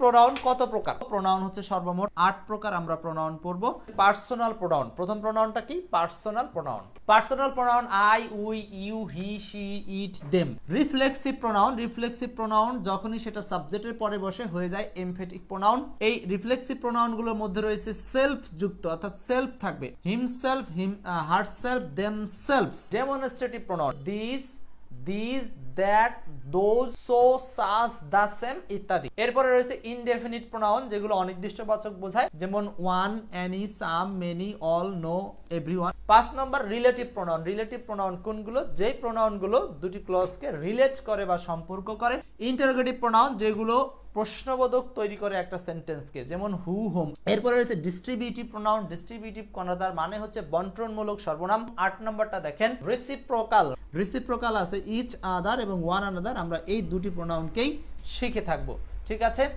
Pronoun কত প্রকার? Pronoun হচ্ছে সর্বমোট আট প্রকার আমরা প্রোনাউন পড়ব। পার্সোনাল প্রোনাউন প্রথম প্রোনাউনটা কি? Personal pronoun personal pronoun I we you he she it them reflexive pronoun reflexive pronoun যখনই সেটা সাবজেক্টের পরে বসে হয়ে যায় এমফেটিক প্রোনাউন এই রিফ্লেক্সিভ প্রোনাউনগুলোর মধ্যে রয়েছে সেলফ যুক্ত, অর্থাৎ সেলফ থাকবে। Himself him herself themselves demonstrative pronoun this this that those so such the same ইত্যাদি। এরপরে রয়েছে ইনডেফিনিট প্রোনাউন যেগুলো অনির্দিষ্টবাচক বোঝায়। যেমন one any some many all no everyone পাঁচ নম্বর রিলেটিভ প্রোনাউন রিলেটিভ প্রোনাউন কোনগুলো? যেই প্রোনাউনগুলো দুটি ক্লজকে রিলেট করে বা সম্পর্ক করে। ইন্টারোগেটিভ প্রোনাউন যেগুলো প্রশ্নবোধক তৈরি করে একটা সেন্টেন্সকে যেমন হু হোম এরপরে রয়েছে ডিস্ট্রিবিউটিভ প্রোনাউন ডিস্ট্রিবিউটিভ কনাদার মানে হচ্ছে বন্টনমূলক সর্বনাম। আট নম্বরটা দেখেন রিসিপ্রোকাল রিসিপ্রোকাল আছে ইচ আদার এবং ওয়ান আনাদার আমরা এই দুটি প্রোনাউনকেই শিখে থাকব। ঠিক আছে?